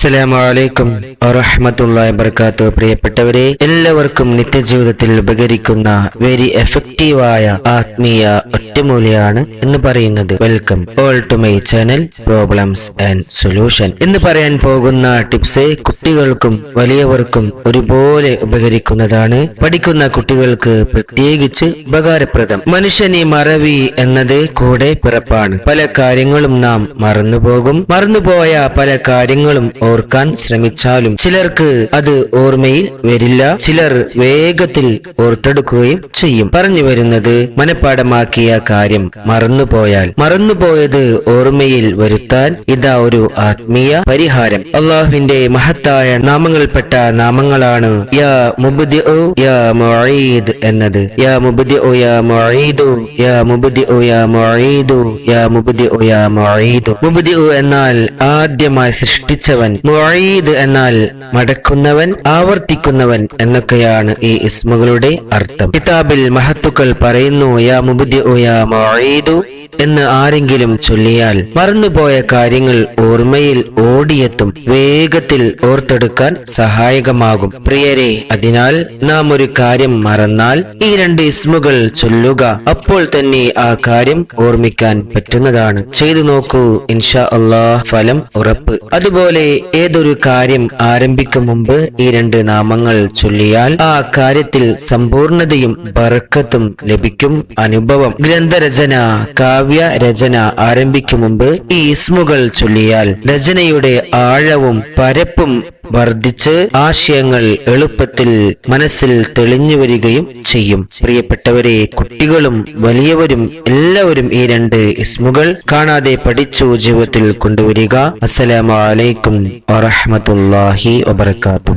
അസ്സലാമലൈക്കും വറഹമത്തുള്ളാഹി പ്രിയപ്പെട്ടവരെ എല്ലാവർക്കും നിത്യജീവിതത്തിൽ ഉപകരിക്കുന്ന വെരി എഫക്റ്റീവായ ആത്മീയ ഒറ്റമൂലിയാണ് എന്ന് പറയുന്നത്. Welcome all to my channel problems and solution എന്ന് പറയാൻ പോകുന്ന ടിപ്സ് കുട്ടികൾക്കും വലിയവർക്കും ഒരുപോലെ ഉപകരിക്കുന്നതാണ്. പഠിക്കുന്ന കുട്ടികൾക്ക് പ്രത്യേകിച്ച് ഉപകാരപ്രദം. മനുഷ്യനെ മറവി എന്നത് കൂടെ പിറപ്പാണ്. പല കാര്യങ്ങളും നാം മറന്നുപോകും. മറന്നുപോയ പല കാര്യങ്ങളും ഓർക്കാൻ ശ്രമിച്ചാലും ചിലർക്ക് അത് ഓർമ്മയിൽ വരില്ല. ചിലർ വേഗത്തിൽ ഓർത്തെടുക്കുകയും ചെയ്യും. പറഞ്ഞു വരുന്നത് മനഃപ്പാടമാക്കിയ കാര്യം മറന്നുപോയാൽ. മറന്നുപോയത് ഓർമ്മയിൽ വരുത്താൻ ഇതാ ഒരു ആത്മീയ പരിഹാരം. അള്ളാഹുവിന്റെ മഹത്തായ നാമങ്ങൾപ്പെട്ട നാമങ്ങളാണ് യാ യാ മുഈദ് എന്നത്. യാ മുബ്ദിഉ യാ മുഈദു യാ മുബ്ദിഉ യാ മുഈദു യാ യാ എന്നാൽ ആദ്യമായി സൃഷ്ടിച്ചവൻ. മുഈദ് എന്നാൽ മടക്കുന്നവൻ ആവർത്തിക്കുന്നവൻ എന്നൊക്കെയാണ് ഈ ഇസ്മുകളുടെ അർത്ഥം. കിതാബിൽ മഹത്തുക്കൾ പറയുന്നു യാ മുഈദു എന്ന് ആരെങ്കിലും ചൊല്ലിയാൽ മറന്നുപോയ കാര്യങ്ങൾ ഓർമ്മയിൽ ഓടിയെത്തും. വേഗത്തിൽ ഓർത്തെടുക്കാൻ സഹായകമാകും. പ്രിയരെ അതിനാൽ നാം ഒരു കാര്യം മറന്നാൽ ഈ രണ്ട് ഇസ്മുകൾ ചൊല്ലുക. അപ്പോൾ തന്നെ ആ കാര്യം ഓർമ്മിക്കാൻ പറ്റുന്നതാണ്. ചെയ്തു നോക്കൂ ഇൻഷാ അള്ളാഹ് ഫലം ഉറപ്പ്. അതുപോലെ ഏതൊരു കാര്യം ആരംഭിക്കും മുമ്പ് ഈ രണ്ട് നാമങ്ങൾ ചൊല്ലിയാൽ ആ കാര്യത്തിൽ സമ്പൂർണതയും ബർക്കത്തും ലഭിക്കും അനുഭവം. ഗ്രന്ഥരചന കാവ്യ രചന ആരംഭിക്കും മുമ്പ് ഈ ഇസ്മുകൾ ചൊല്ലിയാൽ രചനയുടെ ആഴവും പരപ്പും വർദ്ധിച്ച് ആശയങ്ങൾ എളുപ്പത്തിൽ മനസ്സിൽ തെളിഞ്ഞു വരികയും ചെയ്യും. പ്രിയപ്പെട്ടവരെ കുട്ടികളും വലിയവരും എല്ലാവരും ഈ രണ്ട് ഇസ്മുകൾ കാണാതെ പഠിച്ചു ജീവിതത്തിൽ കൊണ്ടുവരിക. അസ്സലാമു അലൈക്കും വറഹ്മത്തുള്ളാഹി വബർക്കാത്തു